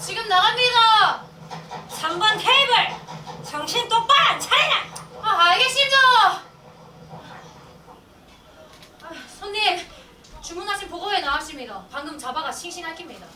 지금 나갑니다. 3번 테이블! 정신 똑바로 차리라! 아, 알겠습니다. 아, 손님, 주문하신 보고에 나왔습니다. 방금 잡아가 싱싱할 깁니다.